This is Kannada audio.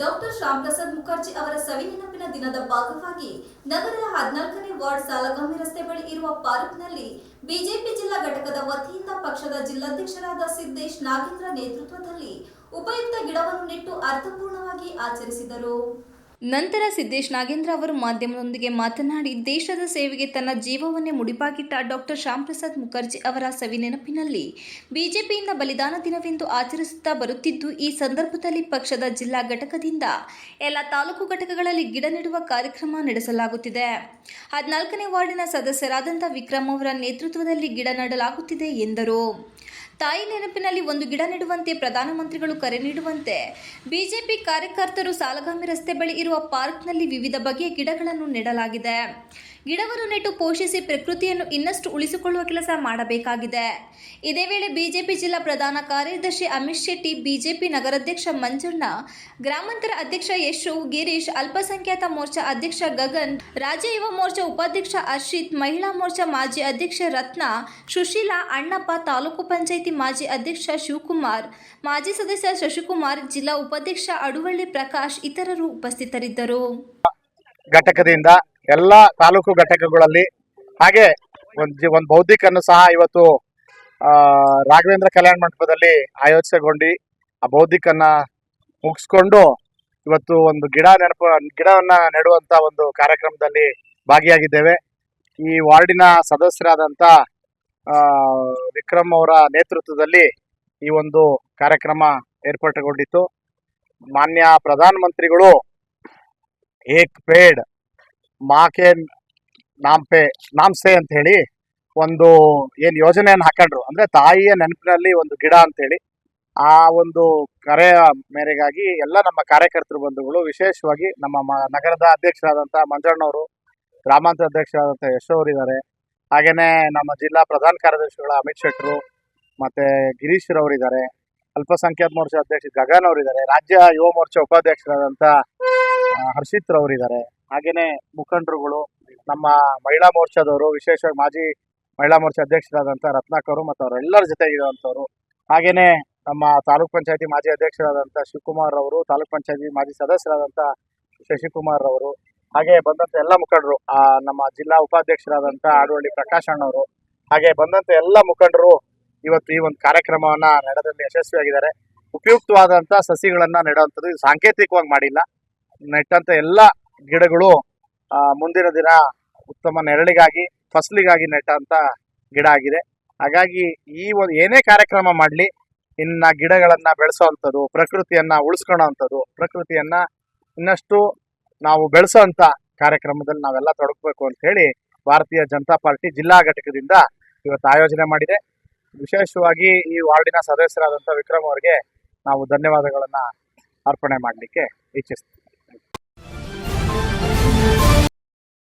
ಡಾಕ್ಟರ್ ಶ್ಯಾಮ್ ಪ್ರಸಾದ್ ಮುಖರ್ಜಿ ಅವರ ಸವಿ ನೆನಪಿನ ದಿನದ ಭಾಗವಾಗಿ ನಗರದ ಹದಿನಾಲ್ಕನೇ ವಾರ್ಡ್ ಸಾಲಗಾಮಿ ರಸ್ತೆ ಬಳಿ ಇರುವ ಪಾರ್ಕ್ನಲ್ಲಿ ಬಿಜೆಪಿ ಜಿಲ್ಲಾ ಘಟಕದ ವತಿಯಿಂದ ಪಕ್ಷದ ಜಿಲ್ಲಾಧ್ಯಕ್ಷರಾದ ಸಿದ್ದೇಶ್ ನಾಗೇಂದ್ರ ನೇತೃತ್ವದಲ್ಲಿ ಉಪಯುಕ್ತ ಗಿಡವನ್ನು ನೆಟ್ಟು ಅರ್ಥಪೂರ್ಣವಾಗಿ ಆಚರಿಸಿದರು. ನಂತರ ಸಿದ್ದೇಶ್ ನಾಗೇಂದ್ರ ಅವರು ಮಾಧ್ಯಮದೊಂದಿಗೆ ಮಾತನಾಡಿ, ದೇಶದ ಸೇವೆಗೆ ತನ್ನ ಜೀವವನ್ನೇ ಮುಡಿಪಾಗಿಟ್ಟ ಡಾಕ್ಟರ್ ಶ್ಯಾಮ್ ಪ್ರಸಾದ್ ಮುಖರ್ಜಿ ಅವರ ಸವಿ ನೆನಪಿನಲ್ಲಿ ಬಿಜೆಪಿಯಿಂದ ಬಲಿದಾನ ದಿನವೆಂದು ಆಚರಿಸುತ್ತಾ ಬರುತ್ತಿದ್ದು, ಈ ಸಂದರ್ಭದಲ್ಲಿ ಪಕ್ಷದ ಜಿಲ್ಲಾ ಘಟಕದಿಂದ ಎಲ್ಲ ತಾಲೂಕು ಘಟಕಗಳಲ್ಲಿ ಗಿಡ ನೆಡುವ ಕಾರ್ಯಕ್ರಮ ನಡೆಸಲಾಗುತ್ತಿದೆ. ಹದಿನಾಲ್ಕನೇ ವಾರ್ಡಿನ ಸದಸ್ಯರಾದಂಥ ವಿಕ್ರಮ್ ಅವರ ನೇತೃತ್ವದಲ್ಲಿ ಗಿಡ ನೆಡಲಾಗುತ್ತಿದೆ ಎಂದರು. ತಾಯಿ ನೆನಪಿನಲ್ಲಿ ಒಂದು ಗಿಡ ನೆಡುವಂತೆ ಪ್ರಧಾನಮಂತ್ರಿಗಳು ಕರೆ ನೀಡುವಂತೆ. ಬಿಜೆಪಿ ಕಾರ್ಯಕರ್ತರು ಸಾಲಗಾಮಿ ರಸ್ತೆ ಬಳಿ ಇರುವ ಪಾರ್ಕ್ನಲ್ಲಿ ವಿವಿಧ ಬಗೆಯ ಗಿಡಗಳನ್ನು ನೆಡಲಾಗಿದೆ. ಗಿಡವನ್ನು ನೆಟ್ಟು ಪೋಷಿಸಿ ಪ್ರಕೃತಿಯನ್ನು ಇನ್ನಷ್ಟು ಉಳಿಸಿಕೊಳ್ಳುವ ಕೆಲಸ ಮಾಡಬೇಕಾಗಿದೆ. ಇದೇ ವೇಳೆ ಬಿಜೆಪಿ ಜಿಲ್ಲಾ ಪ್ರಧಾನ ಕಾರ್ಯದರ್ಶಿ ಅಮಿತ್ ಶೆಟ್ಟಿ, ಬಿಜೆಪಿ ನಗರಾಧ್ಯಕ್ಷ ಮಂಜಣ್ಣ, ಗ್ರಾಮಾಂತರ ಅಧ್ಯಕ್ಷ ಯಶು, ಗಿರೀಶ್, ಅಲ್ಪಸಂಖ್ಯಾತ ಮೋರ್ಚಾ ಅಧ್ಯಕ್ಷ ಗಗನ್, ರಾಜ್ಯ ಯುವ ಮೋರ್ಚಾ ಉಪಾಧ್ಯಕ್ಷ ಅರ್ಷಿತ್, ಮಹಿಳಾ ಮೋರ್ಚಾ ಮಾಜಿ ಅಧ್ಯಕ್ಷ ರತ್ನ, ಸುಶೀಲಾ ಅಣ್ಣಪ್ಪ, ತಾಲೂಕು ಪಂಚಾಯಿತಿ ಮಾಜಿ ಅಧ್ಯಕ್ಷ ಶಿವಕುಮಾರ್, ಮಾಜಿ ಸದಸ್ಯ ಶಶಿಕುಮಾರ್, ಜಿಲ್ಲಾ ಉಪಾಧ್ಯಕ್ಷ ಅಡುವಳ್ಳಿ ಪ್ರಕಾಶ್ ಇತರರು ಉಪಸ್ಥಿತರಿದ್ದರು. ಘಟಕದಿಂದ ಎಲ್ಲ ತಾಲೂಕು ಘಟಕಗಳಲ್ಲಿ ಹಾಗೆ ಒಂದು ಒಂದು ಬೌದ್ಧಿಕನ್ನು ಸಹ ಇವತ್ತು ರಾಘವೇಂದ್ರ ಕಲ್ಯಾಣ ಮಂಟಪದಲ್ಲಿ ಆಯೋಜಿಸಿಕೊಂಡು ಆ ಬೌದ್ಧಿಕನ್ನ ಮುಗಿಸ್ಕೊಂಡು ಇವತ್ತು ಒಂದು ಗಿಡ ನೆನಪು, ಗಿಡವನ್ನ ನೆಡುವಂತ ಒಂದು ಕಾರ್ಯಕ್ರಮದಲ್ಲಿ ಭಾಗಿಯಾಗಿದ್ದೇವೆ. ಈ ವಾರ್ಡಿನ ಸದಸ್ಯರಾದಂಥ ವಿಕ್ರಮ್ ಅವರ ನೇತೃತ್ವದಲ್ಲಿ ಈ ಒಂದು ಕಾರ್ಯಕ್ರಮ ಏರ್ಪಾಟುಗೊಂಡಿತ್ತು. ಮಾನ್ಯ ಪ್ರಧಾನಮಂತ್ರಿಗಳು ಏಕ್ ಪೇಡ್ ಮಾಕೆ ನಾಂಪೆ, ನಾಂಸೆ ಅಂತ ಹೇಳಿ ಒಂದು ಏನು ಯೋಜನೆಯನ್ನು ಹಾಕೊಂಡ್ರು. ಅಂದ್ರೆ ತಾಯಿಯ ನೆನಪಿನಲ್ಲಿ ಒಂದು ಗಿಡ ಅಂತ ಹೇಳಿ ಆ ಒಂದು ಕರೆಯ ಮೇರೆಗಾಗಿ ಎಲ್ಲ ನಮ್ಮ ಕಾರ್ಯಕರ್ತರು ಬಂಧುಗಳು, ವಿಶೇಷವಾಗಿ ನಮ್ಮ ನಗರದ ಅಧ್ಯಕ್ಷರಾದಂಥ ಮಂಜಣ್ಣವರು, ಗ್ರಾಮಾಂತರ ಅಧ್ಯಕ್ಷರಾದಂಥ ಯಶೋರ್ ಅವರಿದ್ದಾರೆ. ಹಾಗೇನೆ ನಮ್ಮ ಜಿಲ್ಲಾ ಪ್ರಧಾನ ಕಾರ್ಯದರ್ಶಿಗಳ ಅಮಿತ್ ಶೆಟ್ಟರು ಮತ್ತೆ ಗಿರೀಶ್ ರವರಿದ್ದಾರೆ. ಅಲ್ಪಸಂಖ್ಯಾತ ಮೋರ್ಚಾ ಅಧ್ಯಕ್ಷ ಗಗನ್ ಅವರಿದ್ದಾರೆ. ರಾಜ್ಯ ಯುವ ಮೋರ್ಚಾ ಉಪಾಧ್ಯಕ್ಷರಾದಂಥ ಹರ್ಷಿತ್ ರವರಿದ್ದಾರೆ. ಹಾಗೇನೆ ಮುಖಂಡರುಗಳು, ನಮ್ಮ ಮಹಿಳಾ ಮೋರ್ಚಾದವರು, ವಿಶೇಷವಾಗಿ ಮಾಜಿ ಮಹಿಳಾ ಮೋರ್ಚಾ ಅಧ್ಯಕ್ಷರಾದಂಥ ರತ್ನಾಕರು ಮತ್ತು ಅವರೆಲ್ಲರ ಜೊತೆಗಿರುವಂಥವ್ರು, ಹಾಗೇನೆ ನಮ್ಮ ತಾಲೂಕ್ ಪಂಚಾಯತಿ ಮಾಜಿ ಅಧ್ಯಕ್ಷರಾದಂಥ ಶಿವಕುಮಾರ್ ಅವರು, ತಾಲೂಕ್ ಪಂಚಾಯತಿ ಮಾಜಿ ಸದಸ್ಯರಾದಂಥ ಶಶಿಕುಮಾರ್ ಅವರು, ಹಾಗೆ ಬಂದಂಥ ಎಲ್ಲ ಮುಖಂಡರು ನಮ್ಮ ಜಿಲ್ಲಾ ಉಪಾಧ್ಯಕ್ಷರಾದಂಥ ಆಡುವಳ್ಳಿ ಪ್ರಕಾಶ್ ಅಣ್ಣವರು, ಹಾಗೆ ಬಂದಂಥ ಎಲ್ಲ ಮುಖಂಡರು ಇವತ್ತು ಈ ಒಂದು ಕಾರ್ಯಕ್ರಮವನ್ನ ನಡೆದಲ್ಲಿ ಯಶಸ್ವಿಯಾಗಿದ್ದಾರೆ. ಉಪಯುಕ್ತವಾದಂಥ ಸಸಿಗಳನ್ನ ನೆಡುವಂಥದ್ದು ಸಾಂಕೇತಿಕವಾಗಿ ಮಾಡಿಲ್ಲ. ನೆಟ್ಟಂತ ಎಲ್ಲ ಗಿಡಗಳು ಮುಂದಿನ ದಿನ ಉತ್ತಮ ನೆರಳಿಗಾಗಿ, ಫಸಲಿಗಾಗಿ ನೆಟ್ಟಂತ ಗಿಡ ಆಗಿದೆ. ಹಾಗಾಗಿ ಈ ಒಂದು ಏನೇ ಕಾರ್ಯಕ್ರಮ ಮಾಡಲಿ, ಇನ್ನ ಗಿಡಗಳನ್ನ ಬೆಳೆಸೋವಂಥದ್ದು ಪ್ರಕೃತಿಯನ್ನ ಉಳಿಸ್ಕೊಳ್ಳೋವಂಥದ್ದು ಪ್ರಕೃತಿಯನ್ನ ಇನ್ನಷ್ಟು ನಾವು ಬೆಳೆಸೋಂಥ ಕಾರ್ಯಕ್ರಮದಲ್ಲಿ ನಾವೆಲ್ಲ ತೊಡಗಬೇಕು ಅಂತ ಹೇಳಿ ಭಾರತೀಯ ಜನತಾ ಪಾರ್ಟಿ ಜಿಲ್ಲಾ ಘಟಕದಿಂದ ಇವತ್ತು ಆಯೋಜನೆ ಮಾಡಿದೆ. ವಿಶೇಷವಾಗಿ ಈ ವಾರ್ಡಿನ ಸದಸ್ಯರಾದಂಥ ವಿಕ್ರಮ್ ಅವರಿಗೆ ನಾವು ಧನ್ಯವಾದಗಳನ್ನ ಅರ್ಪಣೆ ಮಾಡಲಿಕ್ಕೆ ಇಚ್ಛಿಸ್ತೀವಿ.